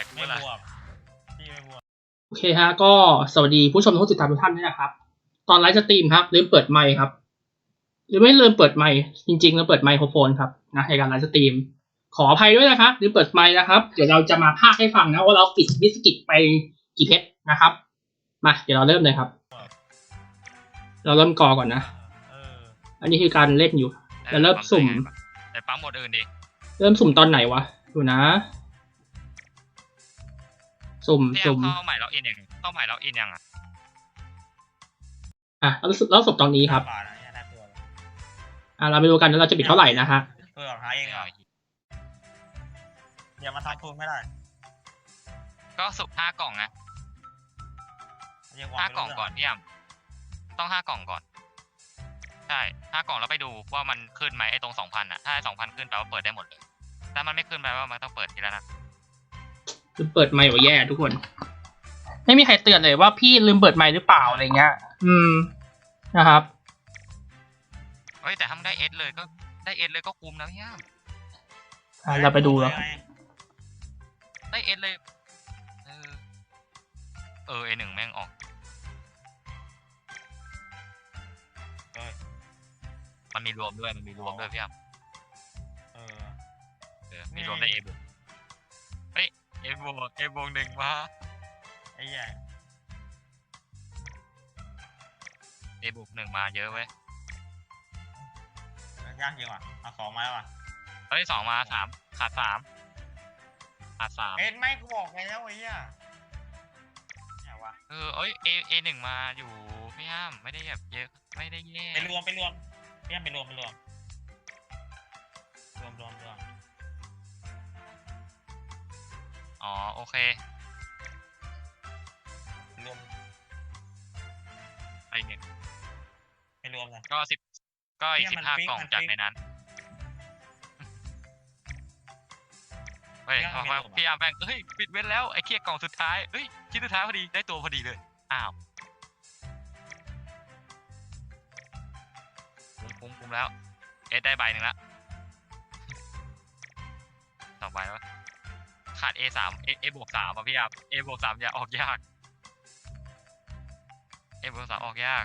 ลกไม่เมื่อไหร่บวกพี่ไม่บวกโอเคฮะ ก็สวัสดีผู้ชมทุกติดตามทุกท่านด้วยนะครับ ตอนไลฟ์สตรีมครับลืมเปิดไมค์ครับ หรือไม่ลืมเปิดไมค์จริงๆลืมเปิดไมโครโฟนครับนะในการไลฟ์สตรีม ขออภัยด้วยนะครับลืมเปิดไมค์นะครับ เดี๋ยวเราจะมาพากย์ให้ฟังนะว่าเราปิดบิสกิตไปกี่เพชรนะครับ มาเดี๋ยวเราเริ่มเลยครับ เราเริ่มกอก่อนนะ เอออันนี้คือการเล่นอยู่แล้วเริ่มสุ่ม แต่ปั๊มหมดอื่นดิเริ่มสุ่มตอนไหนวะ ดูนะ สุ่มพี่แอสุ่มมเข้าใหม่ล็อกอินยังเข้าใหม่ล็อกอินยังอะอะแล้วแล้วสุ่มตอนนี้ครับป่านะเนี่ยน่ากลัวเลยอะเราไปดูกันว่าเราจะปิดเท่าไหร่นะฮะเออหาเองเหรออย่ามาทำทุนไม่ได้ ก็สุกห้ากล่องนะยังวห้างกล่องก่อนพี่แอมต้องห้ากล่องก่อนใช่ห้ากล่องแล้วไปดูว่ามันขึ้นไหมไอ้ตรงสองพันอะถ้าสองพันขึ้นแปลว่าเปิดได้หมดเลยถ้ามันไม่ขึ้นแปลว่ามันต้องเปิดทีละนัด ลืมเปิดไมค์ว่าแย่ทุกคน ไม่มีใครเตือนเลยว่าพี่ลืมเปิดไมค์หรือเปล่าอะไรเงี้ย อืมนะครับ เฮ้ยแต่ถ้ามันได้เอสเลยก็ได้เอสเลยก็คุ้มนะพี่แอมอะเราไปดูแล้วได้เอสเลย เออเออเอหนึ่งแม่งออก เออมันมีรวมด้วยมันมีรวมด้วยพี่แอมเออ เออมีรวมได้เอบวก เฮ้ยเอบวกเอบวกหนึ่งมาไอ้เหี้ยเอบวกหนึ่งมาเยอะเว้ยยากจริงว่ะเอาสองมาแล้วว่ะเฮ้ยสองมาสามขาดสามขาดสามเอ็นไม่กูบอกแล้วไอ้เหี้ยเนี่ยวะเออเอ้ยเอเอหนึ่งมาอยู่พี่ห้ามไม่ได้แบบเยอะไม่ได้แย่ไปรวมไปรวมพี่ยังไปรวมไปรวมรวม อ๋อ โอเครวมไปเนี่ยไปรวมเลยก็สิบก็อีกเนี่สิยมันบห้าฟิกกล่องมันจากฟิกในนั้นเฮ้ยเนี่ยพอมันพอมีพี่อาร์มแม่งเฮ้ยปิดเว้นแล้วไอ้เคียกล่องสุดท้ายเฮ้ยชิ้นสุดท้ายพอดีได้ตัวพอดีเลยอ้าวคุ้มคุ้มคุ้มแล้ว เอสได้ใบหนึ่งละต่อไปแล้ว ขาด A สาม A A บวกสามอะพี่อาร์ม A บวกสามอย่าออกยาก A บวกสามออกยาก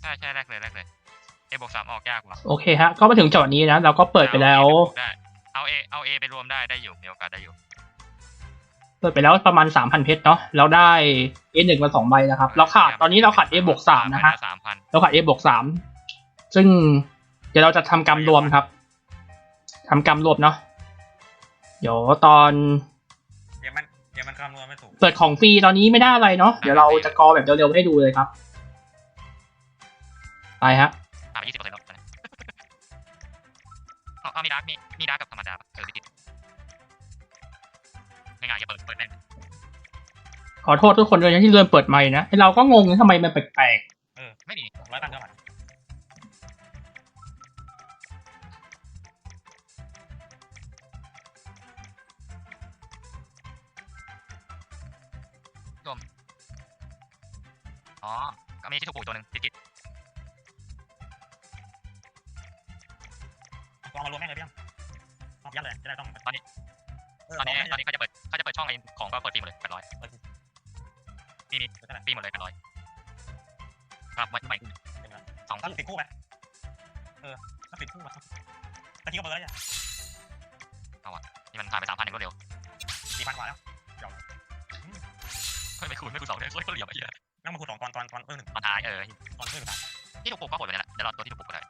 ใช่ใช่แรกเลยแรกเลย A บวกสามออกยากว่ะโอเคฮะ ก็มาถึงจอดนี้นะ เราก็เปิดไปแล้ว ได้ เอาเอเอาเอไปรวมได้ได้อยู่มีโอกาสได้อยู่ เปิดไปแล้วประมาณสามพันเพชรเนาะ เราได้ A หนึ่งมาสองใบนะครับ เราขาดตอนนี้เราขาด A บวกสามนะฮะสามพันเราขาด A บวกสามซึ่งเดี๋ยวเราจะทำกรรมรวมครับทำกรรมรวมเนาะ เดี๋ยวตอน เดี๋ยวมันเดี๋ยวมันคำนวณไม่ถูก เปิดของฟรีตอนนี้ไม่ได้อะไรเนาะเดี๋ยวเราจะกอแบบเร็วๆให้ดูเลยครับ ไปฮะอ่ายี่สิบเปอร์เซ็นต์แล้วตอนนี้เอาเอามีดาร์กมีมีดาร์กกับธรรมดาปะเออพี่กิตง่ายๆอย่าเปิดเปิดแน่นขอโทษทุกคนด้วยนะที่เริ่มเปิดไมค์นะไอ้เราก็งงทำไมมันแปลกเออไม่ดีร้อยตังค์เท่าไหร่ อ๋อก็มีที่ถูกปลูกตัวหนึ่งพี่กิตลองมารวมแม่งเลยพี่ยังรอบยัดเลยจะได้ต้องตอนนี้เออตอนนี้ลงตอนนี้เขาจะเปิดเขาจะเปิดช่องไอ้ของก็เปิดฟรีหมดเลยแปดร้อยมีมีเปิดเท่าไหร่ฟรีหมดเลยแปดร้อยครับไม่ไม่สองต้องคู่ติดคู่ไหมเออต้องติดคู่ไหมตะกี้ก็เบอร์แล้วเนี่ยนี่มันผ่านไปสามพันอย่างรวดเร็วสี่พันกว่าแล้วเฮ้ย ไม่คูณไม่คูณสองเลยเฮ้ยเขาเหลี่ยมไอ้เหี้ยนั่งมาคูณสองตอนตอนตอนเออหนึ่งตอนท้ายเออตอนเออหนึ่งสามที่ถูกปลูกก็หมดไปแล้วแหละเดี๋ยวเราตัวที่ถูกปลูกก็ได้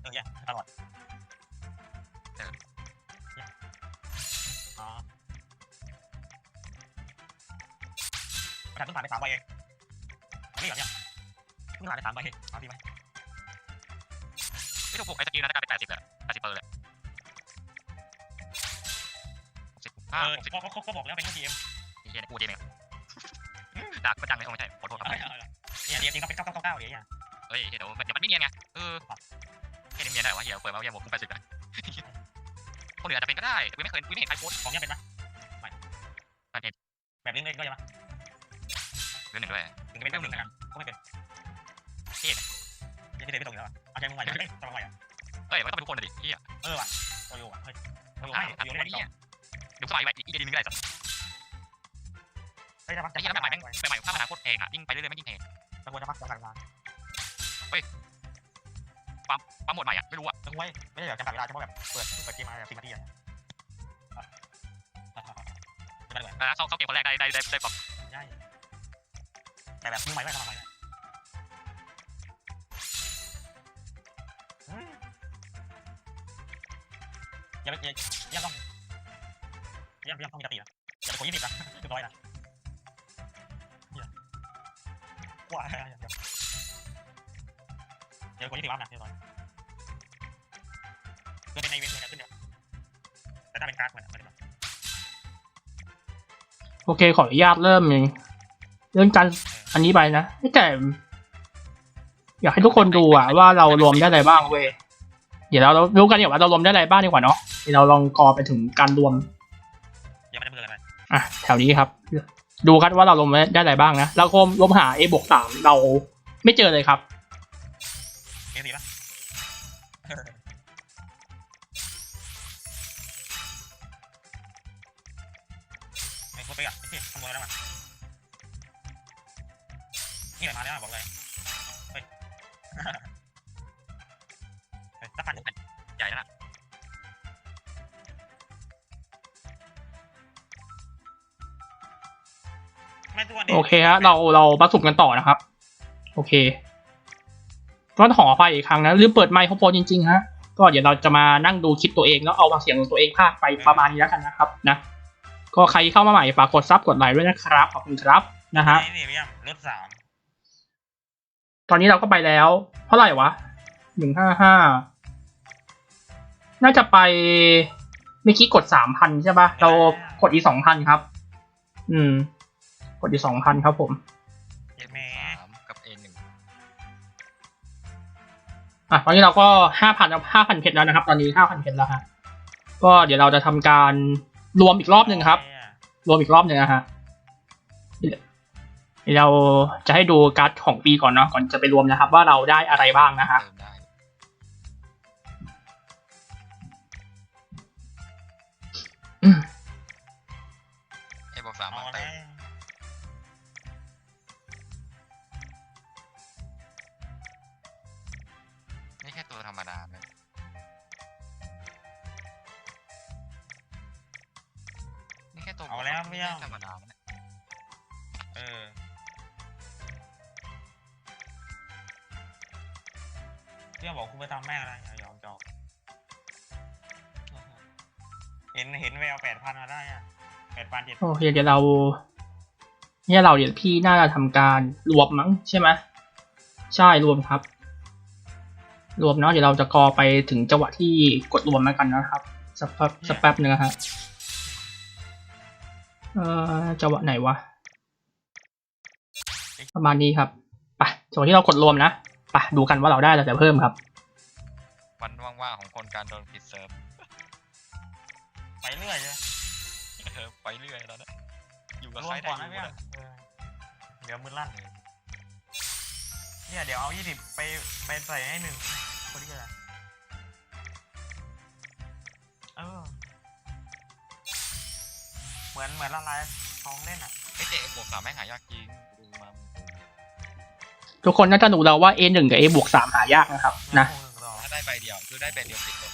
เออเนี่ยตลอดอ๋อประธานเพิ่งผ่านไปสามใบเองอันนี้เหรอเนี่ยเพิ่งผ่านไปสามใบเองเอาดีไหมที่ถูกปลูกไอ้สกิลน่าจะกลายเป็นแปดสิบเลยแปดสิบเปอร์เลย เอห้าอหกสิบก็ก็ก็บอกแล้วเป็นแค่ทีเอ็มไอ้เหี้ยกูเจมเองดักก็จังเลยโอ้ไม่ใช่ขอโทษครับเนี่ยทีเอ็มจริงก็เป็นเก้าเก้าเก้าเก้าเดี๋ยวเนี่ยเฮ้ยเดี๋ยวเดี๋ยวมันไม่เนียนไงเออแค่นี้เนียนได้วะเฮียเปิดมาเฮียบอกกูแปดสิบนะคนอื่นอาจจะเป็นก็ได้แต่กูไม่เคยกูไม่เห็นใครโพสต์ของเนี่ยเป็นปะไม่ไม่เห็นแบบนี้เลยก็ยังปะเรื่องหนึ่งด้วยถึงจะเป็นเรื่องหนึ่งนะครับก็ไม่เป็นเท่นะยังไม่ได้ไม่ตรงอยู่แล้วเอาใจมึงใหม่เอ้ยตรงใหม่อะเอ้ยมันก็ต้องเป็นทุกคนเลยดิเฮียเออว่ะโอโย่อะเฮ้ยโอโย่ใช่โอตัดโย่ไปไม่ได้ นี่ดูสมัยแบบอีกทีนึงก็ได้สักเฮ้ยจะพักไอ้จะที่พัแล้วกแบบใหม่แม่งแบบใหม่ข้ามมาโคตรเพลงอะยิ่งไปเรื่อยๆไม่ยิ่งเพลงตะโกนจะพักจะพักเวลาปั๊มหมดใหม่อะไม่รู้อะตะโกนไว้ไม่ได้เดี๋ยวจำกัดเวลาเฉพาะแบบเปิดเปิดเกมมาแบบสิบนาทีอะจะได้แบบแล้วเข้าเข้าเกมคนแรกได้ได้ได้ได้ปั๊มใช่แต่แบบมือใหม่ไม่ทำอะไรอย่าไปอย่าอย่าต้อง อย่าอย่าต้องมีสตินะอย่าไปกดยี่สิบนะเรียบร้อยนะอย่าว้าอย่าอย่าอย่าไปกดยี่สิบอัพนะเรียบร้อยเพื่อเป็นในเวนต์เลยนะขึ้นเดียวแต่ถ้าเป็นการ์ดเหมือนเหมือนโอเคขออนุญาตเริ่มเองเรื่องการอันนี้ไปนะแต่อยากให้ทุกคนดูอะว่าเรารวมได้อะไรบ้างเว้ยเดี๋ยวเรารู้กันอย่างว่าเรารวมได้อะไรบ้างดีกว่าเนาะเดี๋ยวเราลองกอไปถึงการรวม อะแถวนี้ครับ ดูครับว่าเรารวมได้อะไรบ้างนะเรารวมรวมหา a บวกสามเราไม่เจอเลยครับเอสีปะไอ้คตรไปอะไอ้ที่ขโมยแล้วมานี่แหละมาแล้วบอกเลยเฮ้ย โอเคฮะเราเราประสุมกันต่อนะครับ โอเค ก็ขออภัยอีกครั้งนะลืมเปิดไมค์เขาโฟนจริงๆฮะก็เดี๋ยวเราจะมานั่งดูคลิปตัวเองแล้วเอาเสียงของตัวเองพากย์ไปประมาณนี้แล้วกันนะครับนะก็ใครเข้ามาใหม่ฝากกดซับกดไลค์ด้วยนะครับขอบคุณครับนะฮะนี่นี่พี่ยมรถสามตอนนี้เราก็ไปแล้ว เท่าไหร่วะหนึ่งห้าห้าน่าจะไปเมื่อกี้กดสามพันใช่ปะเรากดอีสองพันครับ อืม กดอีสองพันครับผมเจ็ดแม่สามกับเอหนึ่งอะตอนนี้เราก็ห้าพันห้าพันเพชรแล้วนะครับ ตอนนี้ห้าพันเพชรแล้วฮะก็เดี๋ยวเราจะทำการรวมอีกรอบหนึ่งครับ รวมอีกรอบหนึ่งนะฮะเดี๋ยวเราจะให้ดูการ์ดของปีก่อนเนาะก่อนจะไปรวมนะครับ ว่าเราได้อะไรบ้างนะฮะ พี่ยมบอกคุณไปทำแม่อะไรเอายอมจอกเห็นเห็นแววแปดพันมาได้อะแปดพันเจ็ดโอเคเดี๋ยวเรา เนี่ยเราเดี๋ยวพี่น่าจะทำการรวมมั้งใช่ไหมใช่รวมครับ รวมเนาะเดี๋ยวเราจะกอไปถึงจังหวะที่กดรวมแล้วกันนะครับสักแป๊บสักแป๊บหนึงนะฮะเอ่อจังหวะไหนวะประมาณนี้ครับไปจังหวะที่เรากดรวมนะ ไปดูกันว่าเราได้อะไรแต่เพิ่มครับวันว่างๆของคนการโดนปิดเซิร์ฟไปเรื่อยใช่ไหมเออไปเรื่อยแล้วนะอยู่กับรใควรมได้ก่อนอนะยู่พี่ยนะมเออเดี๋ยวมือลั่นเนี่ยเดี๋ยวเอายี่สิบไปไปใส่ให้หนึ่งคนที่จะเออเหมือนเหมือนละลายทองเล่นอะไอ้เจ๊บวกสามแม่งหายากจริงดูมา ทุกคนน่าจะหนูเราว่า A หนึ่งกับ A บวกสามหายากนะครับนะ ถ้าได้ใบเดียวคือได้ใบเดียวติดเลย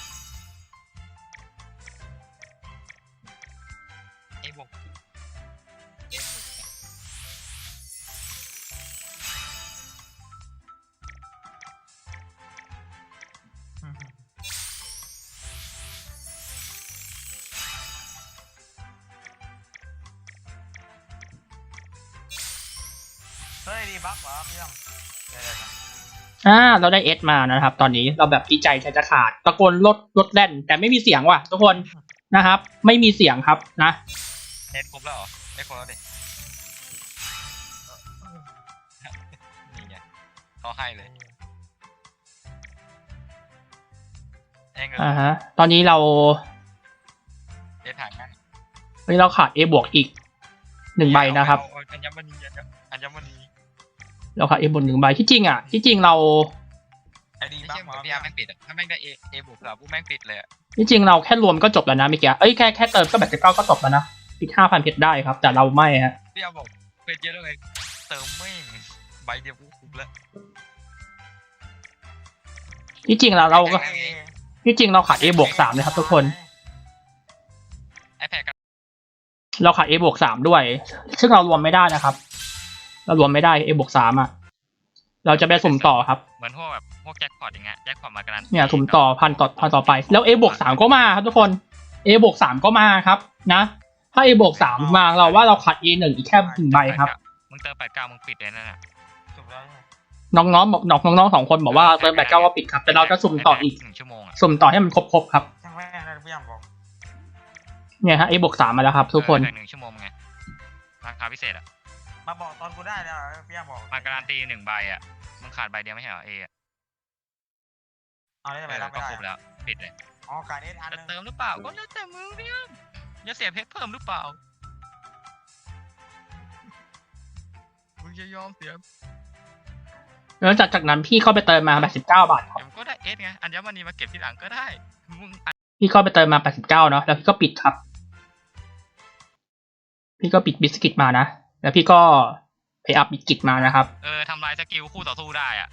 อ่าเราได้เอสมานะครับ ตอนนี้เราแบบดีใจใจจะขาดตะโกนลดลดแล่น แต่ไม่มีเสียงว่ะ ทุกคนนะครับ ไม่มีเสียงครับนะเอ็ดครบแล้วเหรอไม่ครบแล้วดินี่ไงเขาให้เลยเองเออ่าอฮะตอนนี้เราเอ็ดหางง่ายตอนนี้เราขาด A บวกอีกหนึ่งใบนะครับ เอาเอาอัญมณีอัญอัญมณี เราขาด A บวกหนึ่งใบที่จริงอะที่จริงเราไอ้ดีไม่บ้าใช่เหมือนพี่อาร์แม่งปิดอะถ้าแม่งได้เอเอบวกสามพวกแม่งปิดเลยอะจริงๆเราแค่รวมก็จบแล้วนะเมื่อกี้เอ้ยแค่แค่เติมก็แบบเก้าก็จบแล้วนะปิดห้าพันเพชรได้ครับ แต่เราไม่ฮะพี่อาร์บอกเป็นเยอะเลยเติมแม่งใบเดียวกูคุ้มแล้วที่จริงแล้วเราก็แข่งที่จริงเราขาด A บวกสามนะครับทุกคนไอแพดกันเราขาด A บวกสามด้วย ซึ่งเรารวมไม่ได้นะครับ เรารวมไม่ได้ A บวกสามอะ เราจะไปสุ่มต่อครับ เหมือนพวกแบบพวกแจ็คพอตอย่างเงี้ยแจ็คพอตมาการันตีเนี่ยสุ่มต่อพันต่อพันต่อไป แล้ว A บวกสามก็มาครับทุกคน A บวกสามก็มาครับนะ ถ้า A บวกสามมาเราว่าเราขาด A หนึ่งอีกแค่หนึ่งใบครับมึงเติมแปดเก้ามึงปิดเลยนั่นน่ะจบแล้วน้องๆบอกน้องน้องๆสองคนบอกว่าเติมแบตเก้าว่าปิดครับ แต่เราจะสุ่มต่ออีกหนึ่งชั่วโมงอะสุ่มต่อให้มันครบๆครับช่างแม่งนะพี่ยามบอกเนี่ยฮะ A บวกสามมาแล้วครับ ทุกคนเออหนึ่งชั่วโมงไงราคาพิเศษอะ มาบอกตอนกูได้แล้วพี่ยามบอกมาการันตีหนึ่งใบอะมึงขาดใบเดียวไม่ใช่เหรอเออะเอาได้เอไหมอรับก็ไม่ได้ครบแล้ว ปิดเลย อ๋อการเอสอันจะนึงเติมหรือเปล่า ก็แล้วแต่มึงเนี่ยจะเสียเพชรเพิ่มหรือเปล่า มึงจะยอมเสียแล้วจากจากนั้นพี่เข้าไปเติมมาแปดสิบเก้าบาทครับเดี๋ยวก็ได้เอสไง อัญมณีมาเก็บทีหลังก็ได้ มึงพี่เข้าไปเติมมาแปดสิบเก้าเนาะแล้วพี่ก็ปิดครับ พี่ก็ปิดบิสกิตมานะ แล้วพี่ก็ไปอัพบิสกิตมานะครับ เออทำลายสกิลคู่ต่อสู้ได้อะ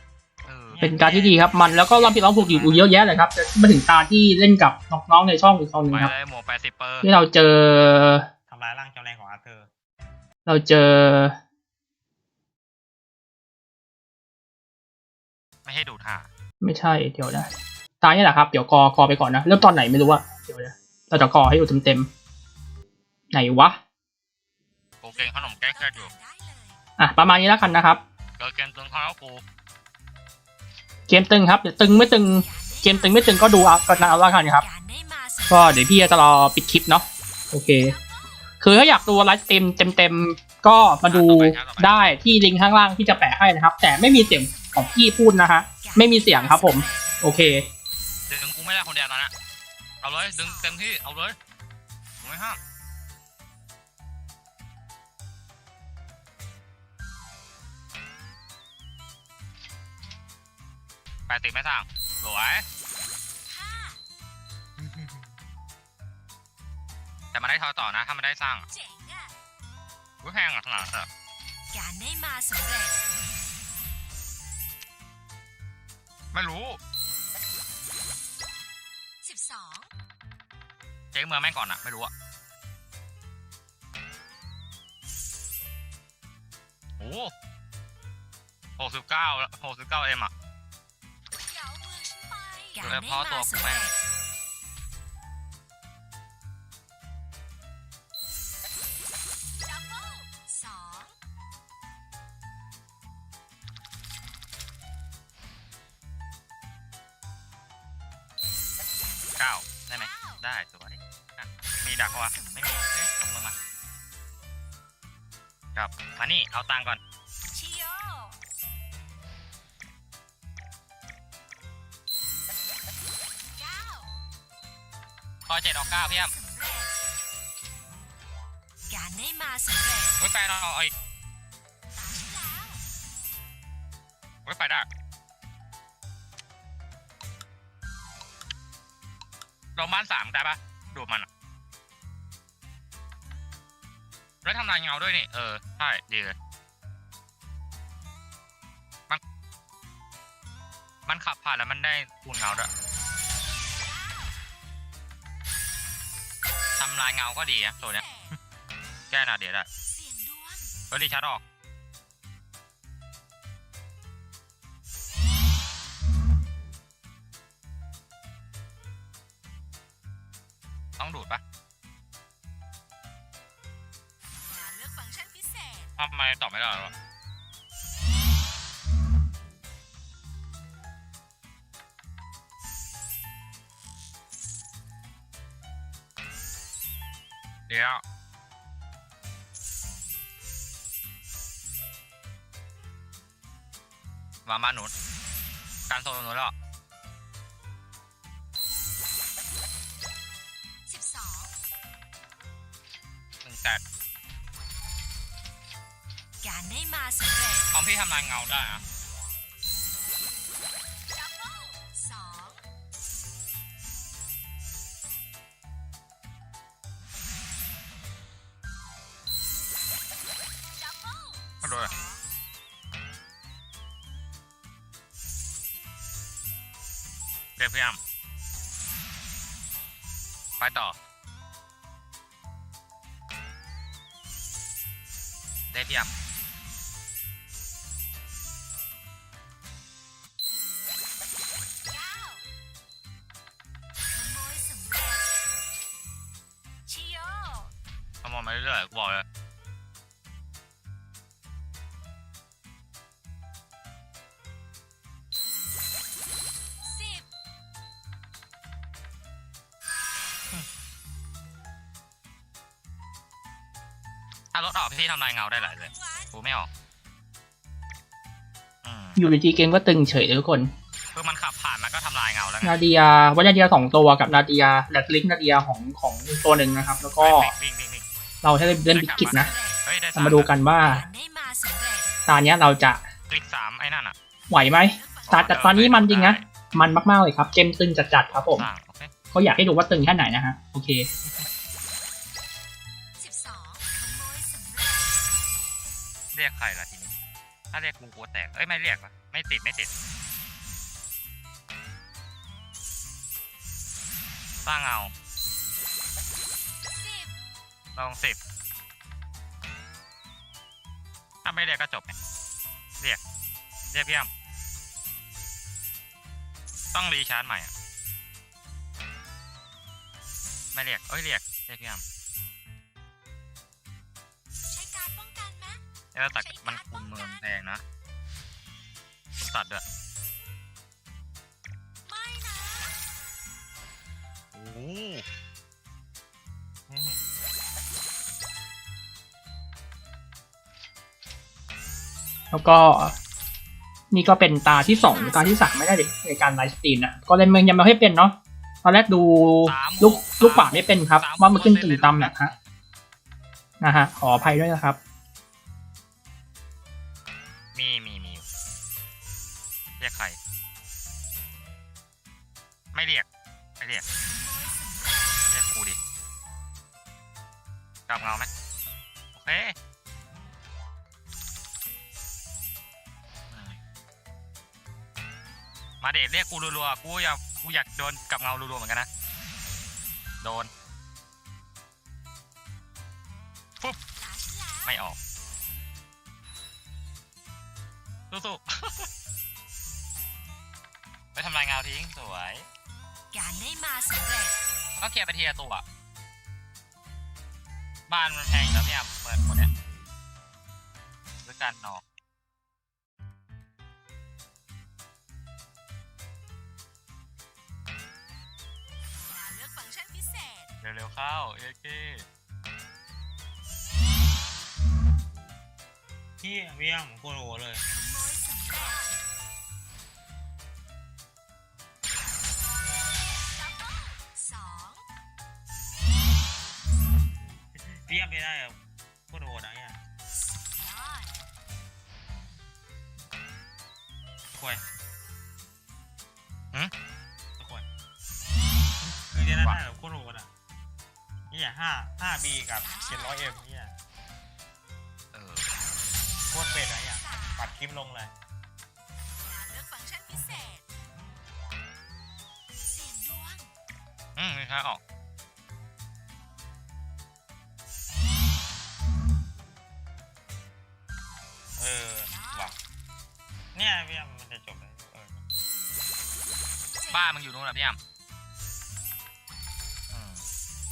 เออเป็นการที่ดีครับมันแล้วก็รอบพี่ร้องผูกอยู่เยอะแยะเลยครับจะมาถึงตาที่เล่นกับน้องๆในช่องอีกช่องหนึงไปครับ เลยหมวกแปดสิบเปอร์ที่เราเจอ ทำลายร่างจำแรงของอาร์เธอร์เราเจอไม่ให้ดูดหาไม่ใช่เดี๋ยวนะตาเนี่ยแหละครับเดี๋ยวกอกอไปก่อนนะเริ่มตอนไหนไม่รู้อะเดี๋ยวนะเราจะกอให้ดูเต็มๆไหนวะกู เก่งขนมแก้เครียดอยู่อะประมาณนี้แล้วกันนะครับเกิดเกมตึงเขาแล้วกูเกมตึงครับเดี๋ยวตึงไม่ตึงเกมตึงไม่ตึงก็ดูเอาก็เอาแล้วกันครับ ก็เดี๋ยวพี่จะรอปิดคลิปเนาะโอเค คือถ้าอยากดูไลฟ์สตรีมเต็มๆก็มาดูได้ที่ลิงก์ข้างล่างที่จะแปะให้นะครับ แต่ไม่มีเสียงของพี่พูดนะฮะไม่มีเสียงครับผม โอเคดึงกูไม่ได้คนเดียวตอนนั้นเอาเลยดึงเต็มที่เอาเลยกูไม่ห้าม แปดสิบไม่สั่งสวยแต่มันได้ทอต่อนะ ถ้ามันได้สร้างอะอุ้ยแพงอะขนาดนั้นเหรอการได้มาสำเร็จ ไม่รู้12เจ๊งเมืองแม่งก่อนอะไม่รู้อะโอ้หกสิบเก้าหกสิบเก้าเอ็มอะ โดยเฉพาะตัวกูแม่งดับเบิลสองเก้าได้ไหมได้สวยอะมีดักวะไม่มีเอ๊ะเอามือมาครับ มานี่ เอาตังค์ก่อน อยเจ็ดเอาเก้าพี่แอมสำเร็จการได้มาสำเร็จเฮ้ยไปเราเอาอีกตามที่แล้วเฮ้ยไปได้ลงบ้านสามได้ปะดูดมันอะแล้วทำลายเงาด้วยนี่ เออ ใช่ ดีเลยมัน มันขับผ่านแล้วมันได้คูณเงาด้วยายเงาก็ดีนะตัวเนี้ยแก้หนาเดียวได้เสียงดวงเฮ้ยดีชัดออกต้องดูดปะการเลือกฟังก์ชันพิเศษทำไมตอบไม่ได้หรอ เดี๋ยวมามาหนุนการโซนหนุนแล้ว12หนึ่งแสนการได้มาสำเร็จคอมพี่ทำลายเงาได้อะ เด้พี่อ้ำไปต่อ ได้พี่อ้ำ ถ้ารถออกพี่ทำลายเงาได้หลายเลยหวานกูไม่ออกอืมอยู่ดีๆเกมก็ตึงเฉยเลยทุกคน คือมันขับผ่านมันก็ทำลายเงาแล้วไงนาเดียวันาเดียสองตัวกับนาเดียแลกลิงนาเดียของของอีกตัวหนึ่งนะครับ แล้วก็วิ่งวิ่งวิ่งวิ่งเราใช้เล่นบิกิตนะเฮ้ยได้เรามาดูกันว่าการได้มาสำเร็จตาเนี้ยเราจะอีกสามไอ้นั่นอะไหวไหมสตาร์ทจากตอนนี้มันจริงนะมันมากๆเลยครับเกมตึงจัดๆครับผม สร้างโอเคก็อยากให้ดูว่าตึงแค่ไหนนะฮะโอเค รียกใครล่ะทีนี้ ถ้าเรียกกูกูแตก เอ้ยไม่เรียกวะไม่ติดไม่ติดสร้างเงาลองสิบถ้าไม่เรียกก็จบเรียก เรียกพี่อ้ำต้องรีชาร์จใหม่อะไม่เรียก เอ้ยเรียก เรียกพี่อ้ำ แล้วแต่มันคูณเมืองแพงนะผมตัดด้วยไม่นะโอ้โหอืมแล้วก็ นี่ก็เป็นตาที่สองหรือตาที่สามไม่ได้ดิในการไลฟ์สตรีมนะก็เล่นเมืองยังไม่ค่อยเป็นเนาะตอนแรกดูลูกลูกขวาไม่เป็นครับ ว่ามันขึ้นตีตำแหละฮะนะฮะขออภัยด้วยนะครับ เรียกขโมยเรียกกูดิกลับเงาไหมโอเคมาเดทเรียกกูรัวๆกูอยากกูอยากโดนกลับเงารัวๆเหมือนกันนะโดนปุ๊บไม่ออกสู้ๆไปทำลายเงาทิ้งสวย การได้มาสำเร็จ ก็เคลียร์ไปทีละตัว บ้านมันแพงแล้วเนี่ยเปิดหมดเนี่ยด้วยการนอกอย่าเลือกฟังก์ชันพิเศษ เร็วๆเข้าเอเคพี่เวียมโคตรโหเลยขโมยสำเร็จ เวียมไม่ได้อะโคตรโหดนะเนี่ยยอดควยหึ ควยคือเดี๋ยวนั้นได้แบบโคตรโหดอะนี่อะห้าห้าบีกับเจ็ดร้อยเอ็มเนี่ยเออโคตรเป็ดอะเนี่ยปัดคลิปลงเลยอย่าเลือกฟังก์ชันพิเศษ เสียงดวง อืมมีค่าออก บ้านมึงอยู่นู้นเหรอพี่ยำอืม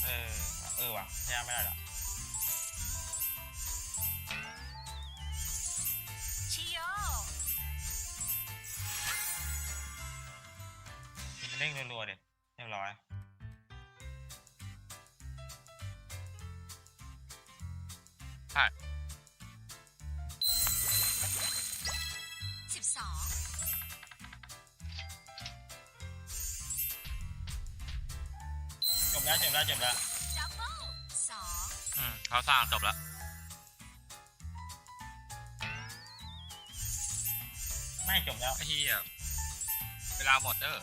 เออ เออว่ะเนี่ยไม่ได้หรอกชิโยมันเร่งรัวๆเด็ดเรียบร้อยสิบสอง แล้วจบแล้วจบแล้วดับเบิ้ลสองอืมเขาสร้างจบแล้วไม่จบแล้วไอ้เหี้ยเวลาหมดเด้อ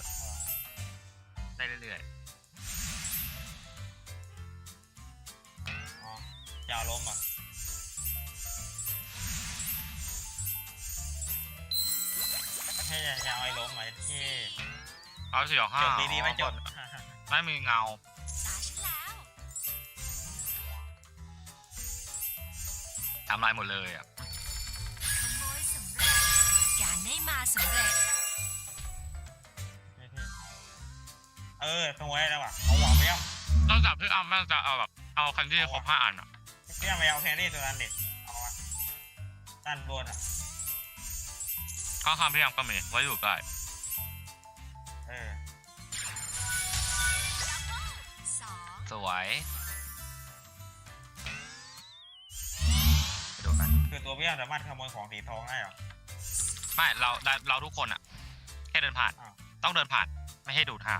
ได้เรื่อยอ๋อจะเอาล้มอะให้ยาวไอ้ล้มมาที่เอาเสียห้าจบดีๆไม่จบไม่มีเงาตา ทำลายหมดเลยอะขโมยสำเร็จการได้มาสำเร็จเออขโมยได้แล้วว่ะเอาหัวไปย่ำนอกจากพี่อ้ำมันจะเอาแบบเอาคันที่ครบห้าอันอะพี่ย่ำไปเอาแครี่ตัวนั้นเด็ดเอาวะด้านบนอะข้างข้างพี่อ้ำก็มีไว้อยู่ได้เออสองสวย คือตัวพี่ย่ำสามารถขโมยของสีทองได้เหรอ ไม่เราเราเราทุกคนอะแค่เดินผ่าน อ้าว ต้องเดินผ่านไม่ให้ดูท่า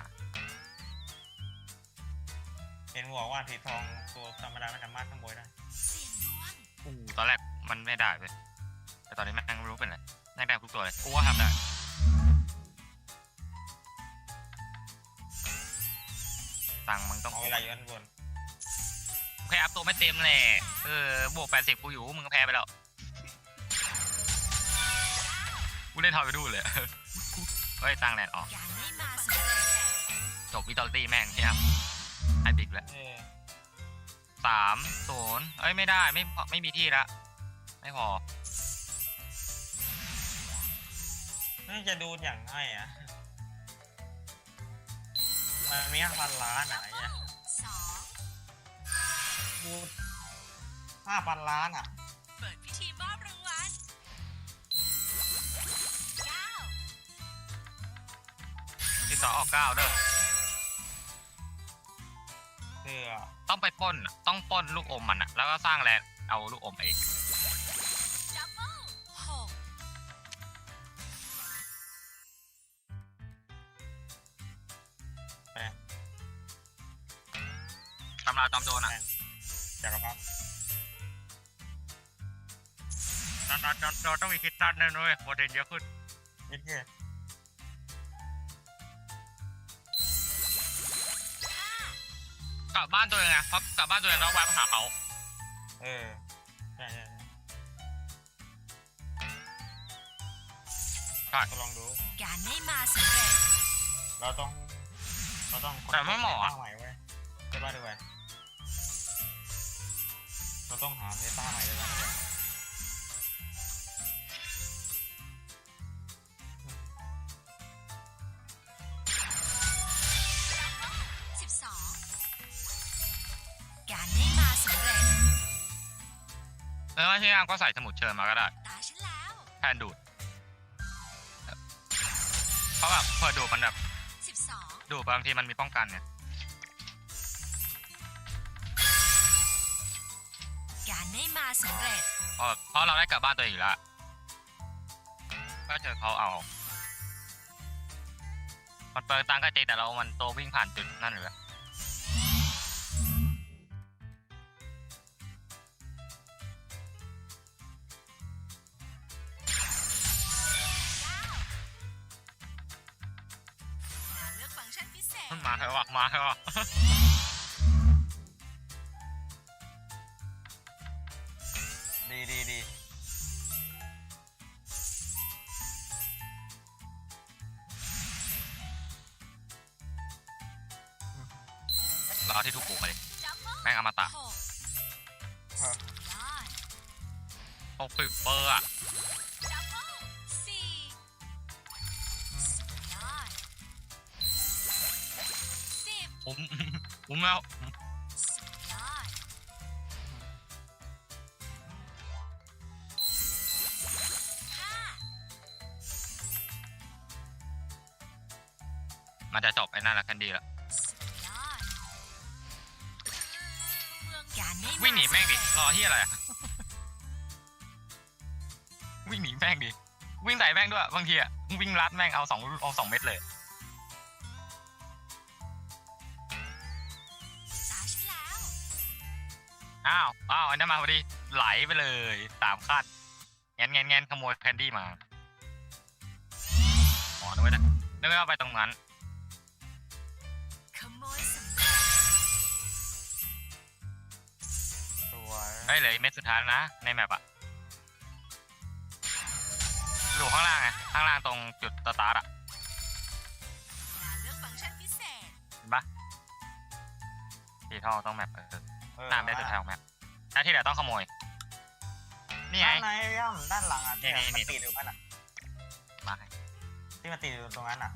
เห็นบอกว่าสีทองตัวธรรมดาไม่สามารถขโมยได้ เสียงดวงตอนแรกมันไม่ได้เว้ยแต่ตอนนี้แม่งไม่รู้เป็นไรแม่งได้ทุกตัวเลยกูว่าทำได้ตังค์มึงต้องเอาครเวบลาอยู่ด้านบน แค่อัพตัวไม่เต็มแหละเออบวกแปดสิบกูอยู่มึงก็แพ้ไปแล้ว เล่นทอยไปดูเลยเฮ้ยตั้งแลนด์ออกการได้มาสำเร็จจบวิตอลตี้แม่งเนี่ยไอบิกแล้วเออสามศูนย์เอ้ยไม่ได้ไม่พอไม่มีที่ละไม่พอนี่จะดูอย่างไงอะมันมีห้าพันล้านอะไอ้เนี่ยสองดูห้าพันล้านอะ สองออกเก้าเด้อคือต้องไปปล้นอะต้องปล้นลูกอมมันอะแล้วก็สร้างแลนด์เอาลูกอมเองดับเบิลหกแปลงตำราจอมโจรอะจักรพรรดิตำราจอมโจรต้องมีคิดตันแน่นอนโปรตีนเยอะขึ้นนิดเดีย ลับบ้านตัวเองไงเพราะกลับบ้านตัวเองแล้วแวะมาหาเขาเออใช่ใช่ใช่ก็ลองดู การได้มาสำเร็จเราต้อง เราต้องแต่ไม่เหมาะอะ ใหม่ไว้ยใช่ป่ะดูไว้เราต้องหาเมตาใหม่เลยนะ เออไม่ใช่อ้างก็ใส่สมุดเชิญมาก็ได้ตาฉันแล้วแทนดูดเพราะแบบเปิดดูดมันแบบสิบสองดูดบางทีมันมีป้องกันเนี่ยการได้มาสำเร็จเพราะเพราะเราได้กลับบ้านตัวเองอยู่แล้วก็เจอเขาเอา มันเปิดตังค์ก็จริงแต่เรา มันตัววิ่งผ่านจุดนั่นอยู่แล้ว ดีดีดีเราเอาที่ถูกปลูกมาดิดับเบิลแม่งอมตะหกเออยอดหกสิบเปอร์อะดับเบิลสี่สุดยอดสิบผมผมแล้ว เร็จรอที่อะไรอะ วิ่งหนีแม่งดิ วิ่งใส่แม่งด้วยบางทีอะวิ่งรัดแม่งเอาสองเอาสองเม็ดเลยตาฉันแล้ว อ้าว อ้าว อันนั้นมาพอดี ไหลไปเลยสามขั้นงั้นงั้นงั้นขโมยแคนดี้มา อ๋อนึกว่าจะนึกว่าไปตรงนั้น วยเฮ้เหลือเม็ดสุดท้ายนะในแมปอะอยู่ข้างล่างไงข้างล่างตรงจุดสตาร์อะเลืห็นปะที่ท่อต้องแมปเออหน้เม็ดสุดท้ายของแมปหน้าที่เหลือต้องขโมยนี่ไง ด้านในย่อมด้านหลังอะที่มันี่ติดอยู่นั่นอะมาที่มันติดอยู่ตรงนั้นอะ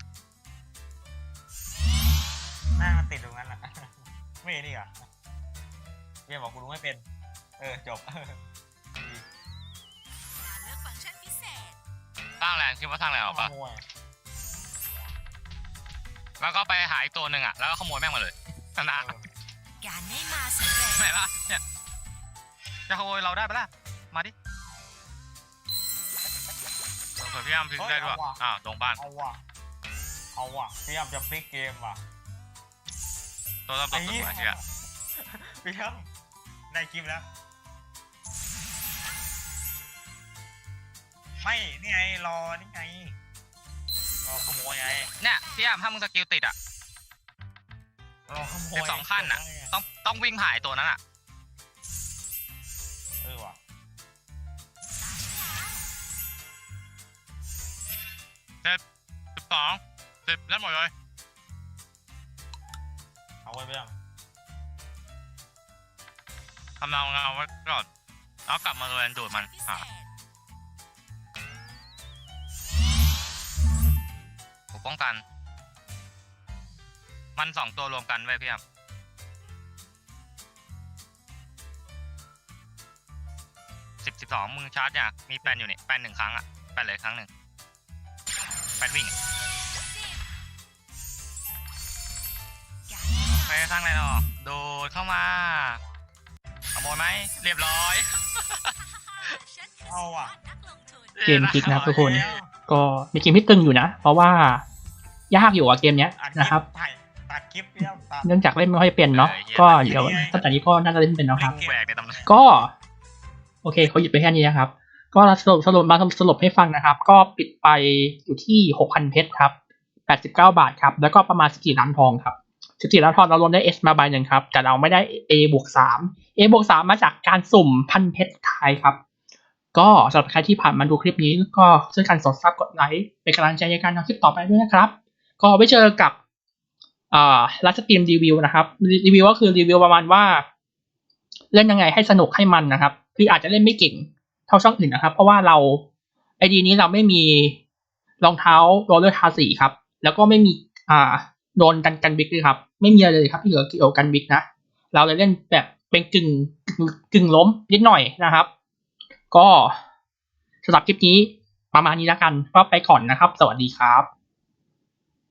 หน้ามันติดตรงนั้นอะ ไม่เห็นเรอเยี่ยบอกกูรู้ไม่เป็น ออจบการเลือกฟังก์ชันพิเศษ สร้างแรงคิดว่าสร้างแรงหรอขปะโมยแล้วก็ไปหาอีกตัวหนึ่งอะ แล้วก็ขโมยแม่งมาเลยชนะเออการได้มาสำเร็จ ไหนล่ะเนี่ยจะขโมยเราได้ปะล่ะ มาดิเผื่อพี่อ้ำพลิกได้ด้วย อ้าวลงบ้าน เอาว่ะเอาว่ะพยายามจะพลิกเกมว่ะ ตัวรับตัวสุดหัวเชียพยายามได้คลิปแล้ว ไม่นี่ไงรอนี่ไงรอขโมยไงเนี่ยพี่อ้ำถ้ามึงสกิลติดอะ รอขโมยสิบสองขั้นน่ะ ต้องต้องวิ่งผ่านไอ้ตัวนั้นอะ เออว่ะสิบสองสิบเล่นหมดเลย เอาไว้เพื่อนทำเราเงาไว้ก่อนแล้วกลับมาเลยดูดมันพิเศอะษ ป้องกัน มันสองตัวรวมกันไว้ยพี่อ้ำสิบสิบสองมึงชาร์จเนี่ยมีแปนอยู่นี่แปนหนึ่งครั้งอะแปนเลยครั้งหนึ่งแปนวิ่งการได้มาไปสร้างอะไรหรอโดดเข้ามาขโมยไหมเรียบร้อยฉันคือเอาว่ะนักลงทุนเกมพลิกนะครับทุกคนแล้วก็มีเกมที่ตึงอยู่นะ เพราะว่า ยากอยู่อะเกมเนี้ยอัดนะครับถ่ายตัดคลิปเพี่ยตัดเนื่องจากเล่นไม่ค่อยเป็นเนาะก็เดี๋ยวตั้งแต่นี้ก็น่าจะเล่นเป็นแล้วครับแหวกในตำนานก็ โอเคเขาหยุดไปแค่นี้นะครับ ก็สรุปสรุปมาสรุปให้ฟังนะครับ ก็ปิดไปอยู่ที่หกพันเพชรครับแปดสิบเก้าบาทครับ แล้วก็ประมาณสิบสี่ล้านทองครับสิบสี่ล้านทองเรารวมได้ S มาใบหนึ่งครับ แต่เราไม่ได้ A บวกสาม A บวกสามมาจากการสุ่มพันเพชรไทยครับ ก็สำหรับใครที่ผ่านมาดูคลิปนี้ก็ช่วยกันกดซับกดไลค์เป็นกำลังใจในการทำคลิปต่อไปด้วยนะครับ ก็ไว้เจอกับอ่าลัสตรีมรีวิวนะครับ รีวิวก็คือรีวิวประมาณว่า เล่นยังไงให้สนุกให้มันนะครับ คืออาจจะเล่นไม่เก่งเท่าช่องอื่นนะครับ เพราะว่าเราไอดีนี้เราไม่มีรองเท้าโรลเลอร์ทาสีครับ แล้วก็ไม่มีอ่าโดนกันกันบิ๊กด้วยครับ ไม่มีอะไรเลยครับที่เหลือเกี่ยวกันบิ๊กนะ เราเลยเล่นแบบเป็นกึงกึ่งกึ่งล้มนิดหน่อยนะครับ ก็สำหรับคลิปนี้ประมาณนี้แล้วกันก็ไปก่อนนะครับ สวัสดีครับ